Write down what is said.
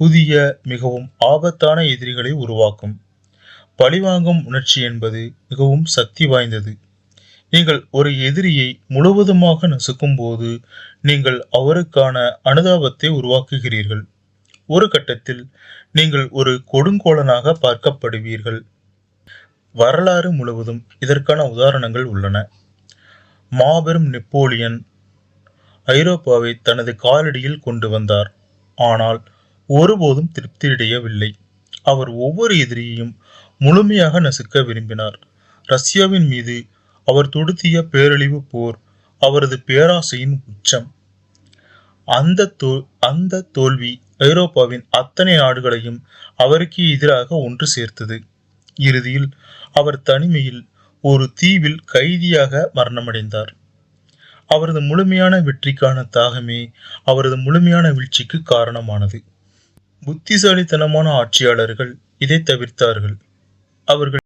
புதிய மிகவும் ஆபத்தான எதிரிகளை உருவாக்கும். பழிவாங்கும் உணர்ச்சி என்பது மிகவும் சக்தி வாய்ந்தது. நீங்கள் ஒரு எதிரியை முழுவதுமாக நசுக்கும் போது நீங்கள் அவருக்கான அனுதாபத்தை உருவாக்குகிறீர்கள். ஒரு கட்டத்தில் நீங்கள் ஒரு கொடுங்கோலனாக பார்க்கப்படுவீர்கள். வரலாறு முழுவதும் இதற்கான உதாரணங்கள் உள்ளன. மாபெரும் நெப்போலியன் ஐரோப்பாவை தனது காலடியில் கொண்டு வந்தார். ஆனால் ஒருபோதும் திருப்தியடையவில்லை அவர் ஒவ்வொரு எதிரியையும் முழுமையாக நசுக்க விரும்பினார். ரஷ்யாவின் மீது அவர் தொடுத்திய பேரழிவு போர் அவரது பேராசையின் உச்சம். அந்த தோ அந்த தோல்வி ஐரோப்பாவின் அத்தனை நாடுகளையும் அவருக்கு எதிராக ஒன்று சேர்த்தது. இறுதியில் அவர் தனிமையில் ஒரு தீவில் கைதியாக மரணமடைந்தார். அவரது முழுமையான வெற்றிக்கான தாகமே அவரது முழுமையான வீழ்ச்சிக்கு காரணமானது. புத்திசாலித்தனமான ஆட்சியாளர்கள் இதை தவிர்த்தார்கள். அவர்கள்